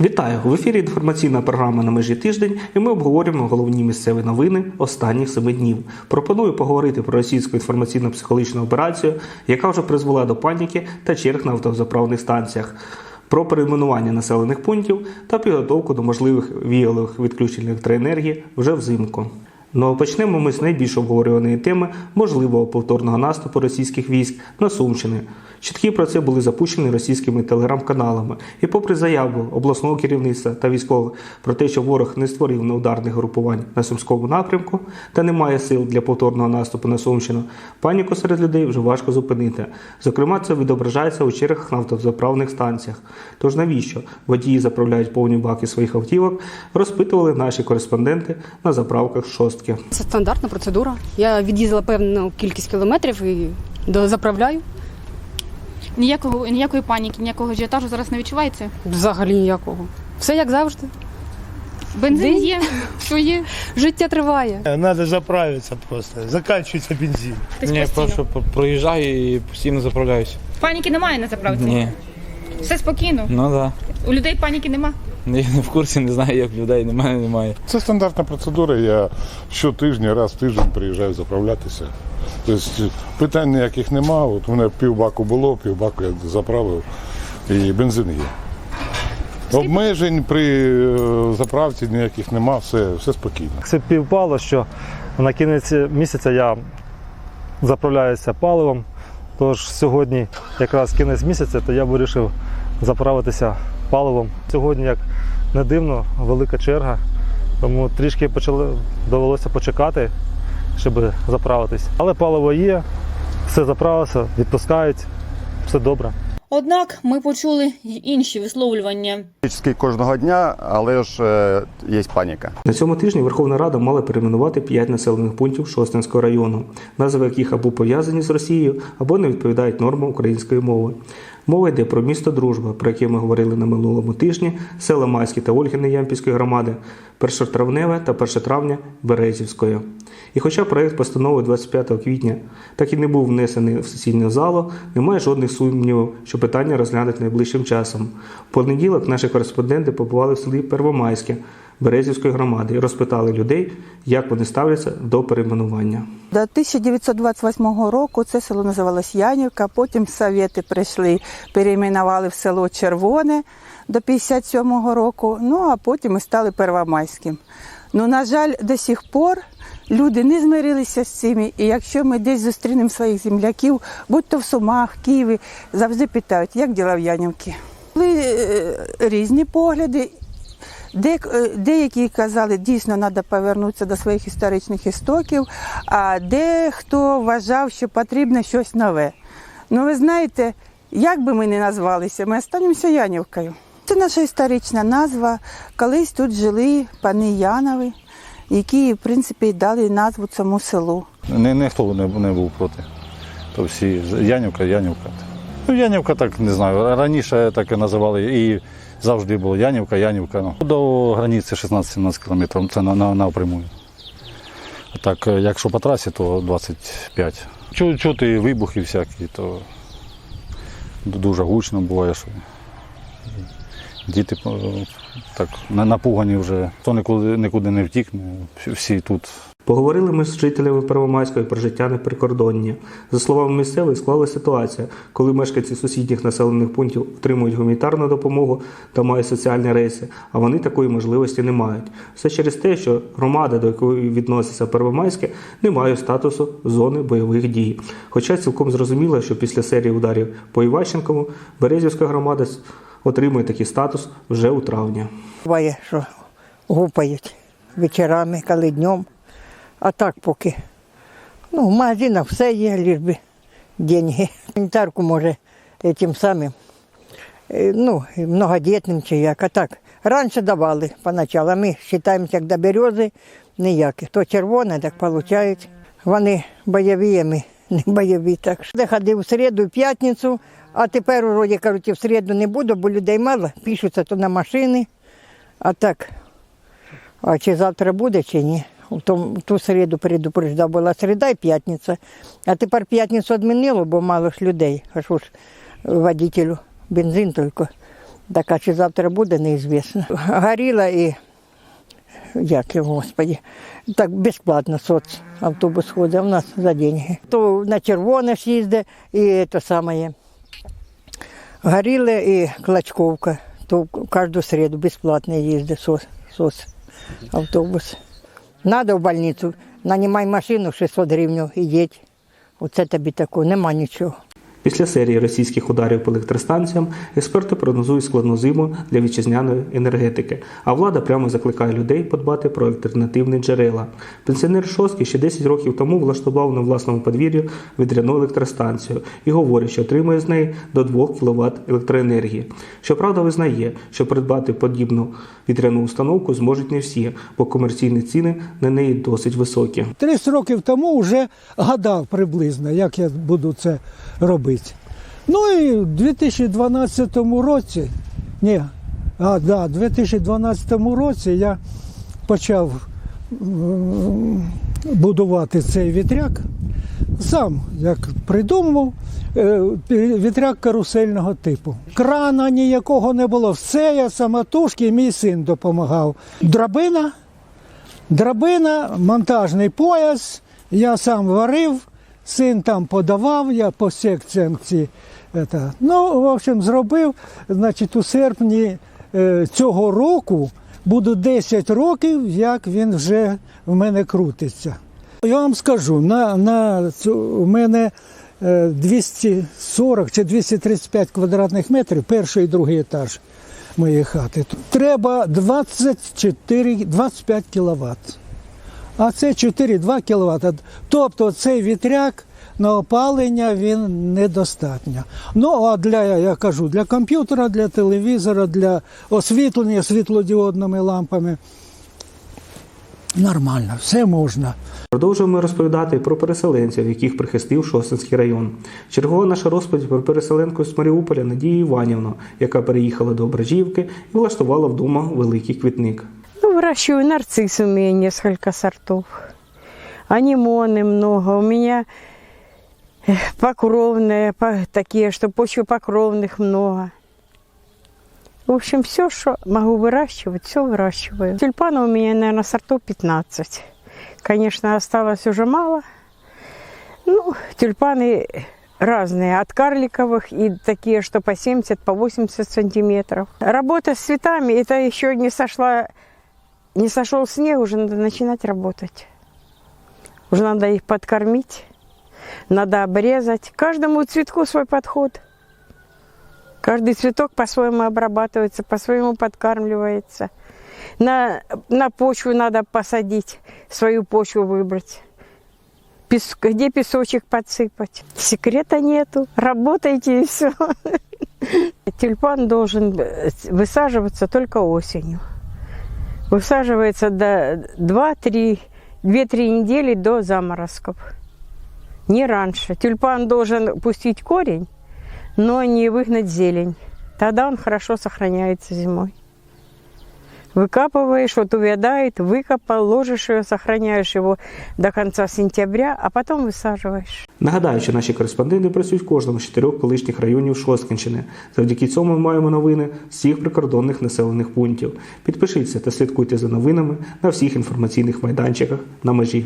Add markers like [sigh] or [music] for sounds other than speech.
Вітаю! В ефірі інформаційна програма на межі тиждень, і ми обговорюємо головні місцеві новини останніх семи днів. Пропоную поговорити про російську інформаційно-психологічну операцію, яка вже призвела до паніки та черг на автозаправних станціях. Про перейменування населених пунктів та підготовку до можливих віялових відключень електроенергії вже взимку. Ну а почнемо ми з найбільш обговорюваної теми можливого повторного наступу російських військ на Сумщини. Чіткі про це були запущені російськими телеграм-каналами. І попри заяву обласного керівництва та військових про те, що ворог не створив неударних групувань на сумському напрямку та не має сил для повторного наступу на Сумщину, паніку серед людей вже важко зупинити. Зокрема, це відображається у чергах на автозаправних станціях. Тож навіщо водії заправляють повні баки своїх автівок, розпитували наші кореспонденти на заправках шостки. Це стандартна процедура. Я від'їздила певну кількість кілометрів і заправляю. Ніякого ніякої паніки, ніякого ажіотажу зараз не відчувається. Взагалі ніякого. Все як завжди. Бензин День. є, все є. Життя триває. Надо заправиться просто. Заканчивается бензин. Ні, просто проїжджаю і постійно заправляюся. Паніки немає на заправці. Ні. Все спокійно. Ну так. У людей паніки нема. Да. Я не в курсі, не знаю, як людей немає, немає. Це стандартна процедура. Я щотижня, раз в тиждень приїжджаю заправлятися. Тобто питань ніяких нема. От у мене півбаку було, півбаку я заправив і бензин є. Обмежень при е, заправці ніяких нема, все, все спокійно. Так співпало, що на кінець місяця я заправляюся паливом. Тож сьогодні якраз кінець місяця, то я вирішив заправитися паливом. Сьогодні, як не дивно, велика черга, тому трішки почали, довелося почекати, щоб заправитись. Але паливо є, все заправилося, відпускають, все добре. Однак ми почули й інші висловлювання. Практично кожного дня, але ж е, є паніка. На цьому тижні Верховна Рада мала перейменувати 5 населених пунктів Шостинського району, назви яких або пов'язані з Росією, або не відповідають нормам української мови. Мова йде про місто Дружба, про яке ми говорили на минулому тижні, села Майське та Ольгине Ямпільської громади, першотравневе та 1 травня Березівської. І хоча проект постанови 25 квітня так і не був внесений в сесійну залу, немає жодних сумнівів, що питання розглянуть найближчим часом. В понеділок наші кореспонденти побували в селі Первомайське Березівської громади і розпитали людей, як вони ставляться до перейменування. До 1928 року це село називалось Янівка, потім совєти прийшли, перейменували в село Червоне до 57-го року, ну а потім ми стали Первомайським. Ну, на жаль, до сих пор люди не змирилися з цим, і якщо ми десь зустрінемо своїх земляків, будь то в Сумах, Києві, завжди питають, як діла в Янівці. Були е, різні погляди, деякі казали, дійсно треба повернутися до своїх історичних істоків, а дехто вважав, що потрібно щось нове. Ну, ви знаєте, як би ми не назвалися, ми останемося Янівкою. Це наша історична назва. Колись тут жили пани Янови, які, в принципі, дали назву цьому селу. Не, ніхто не, не був проти. То всі Янівка, Янівка. Ну, Янівка так не знаю. Раніше так і називали і завжди було Янівка, Янівка. Ну, до границі 16-17 кілометрів, це на, на, напряму. А так, е, якщо по трасі, то 25. Чу, чути вибухи всякі, то дуже гучно буває, що діти е, так напугані вже. Хто нікуди, нікуди не всі- всі тут. Поговорили ми з жителями Первомайської про життя на прикордонні. За словами місцевих, склалася ситуація, коли мешканці сусідніх населених пунктів отримують гуманітарну допомогу та мають соціальні рейси, а вони такої можливості не мають. Все через те, що громада, до якої відноситься Первомайське, не має статусу зони бойових дій. Хоча цілком зрозуміло, що після серії ударів по Іващенкову Березівська громада отримує такий статус вже у травні. Буває, що гупають вечорами, коли днем. А так поки. Ну, в магазинах все є, лиш би деньги. Гуманітарку може тим самим, е, ну, многодітним чи як. А так. Раніше давали поначалу, ми вважаємося як до берези ніяких. То червоне, так виходить. Вони бойові, а ми не бойові. Так що. Ходив в середу, п'ятницю, а тепер вроді кажуть, в середу не буду, бо людей мало, пишуться то на машини. А так, а чи завтра буде, чи ні? У ту середу передупреждав, була середа і п'ятниця. А тепер п'ятницю відмінило, бо мало ж людей. А що ж водителю бензин тільки Так, а чи завтра буде, неізвісно. Горіла і, як його, господі, так безплатно соц автобус ходить, в нас за деньги. То на червоне їздить і те саме. Горіла і Клочковка, то кожну середу безплатно їздить соц, соц автобус. Надо в больницю, нанімай машину 600 гривень, ідіть. Оце тобі такого, нема нічого. Після серії російських ударів по електростанціям експерти прогнозують складну зиму для вітчизняної енергетики, а влада прямо закликає людей подбати про альтернативні джерела. Пенсіонер Шоски ще 10 років тому влаштував на власному подвір'ю вітряну електростанцію і говорить, що отримує з неї до 2 кВт електроенергії. Щоправда, визнає, що придбати подібну вітряну установку зможуть не всі, бо комерційні ціни на неї досить високі. 30 років тому вже гадав приблизно, як я буду це робити. Ну і в 2012 році, ні, а, да, в 2012 році я почав будувати цей вітряк. Сам як придумав е, вітряк карусельного типу. Крана ніякого не було. Все я самотужки, мій син допомагав. Драбина, драбина, монтажний пояс. Я сам варив, син там подавав, я по секціям. Это. Ну, в общем, зробив. Значить, у серпні е, цього року буде 10 років, як він вже в мене крутиться. Я вам скажу, на, на цю, у мене е, 240 чи 235 квадратних метрів, перший і другий етаж моєї хати. Треба 24-25 кВт. А це 4,2 кВт. Тобто цей вітряк на опалення він недостатньо. Ну а для, я кажу, для комп'ютера, для телевізора, для освітлення світлодіодними лампами нормально, все можна. Продовжуємо розповідати про переселенців, яких прихистив Шосинський район. Чергова наша розповідь про переселенку з Маріуполя Надію Іванівну, яка переїхала до Ображівки і влаштувала вдома великий квітник. Выращиваю нарциссы у меня несколько сортов. Анимоны много. У меня э, покровные, по- такие, что почвопокровных много. В общем, все, что могу выращивать, все выращиваю. Тюльпанов у меня, наверное, сортов 15. Конечно, осталось уже мало. Ну, тюльпаны разные, от карликовых и такие, что по 70, по 80 сантиметров. Работа с цветами, это еще не сошла, не сошел снег, уже надо начинать работать. Уже надо их подкормить, надо обрезать. Каждому цветку свой подход. Каждый цветок по-своему обрабатывается, по-своему подкармливается. На, на почву надо посадить, свою почву выбрать. Пес- где песочек подсыпать. Секрета нету. Работайте и все. [laughs] Тюльпан должен э, высаживаться только осенью. Высаживается до 2-3, 2-3 недели до заморозков. Не раньше. Тюльпан должен пустить корень, но не выгнать зелень. Тогда он хорошо сохраняется зимой. Выкапываешь, вот увядает, выкопал, ложишь ее, сохраняешь его до конца сентября, а потом высаживаешь. Нагадаю, що наші кореспонденти працюють в кожному з чотирьох колишніх районів Шосткинщини. Завдяки цьому ми маємо новини з всіх прикордонних населених пунктів. Підпишіться та слідкуйте за новинами на всіх інформаційних майданчиках на межі.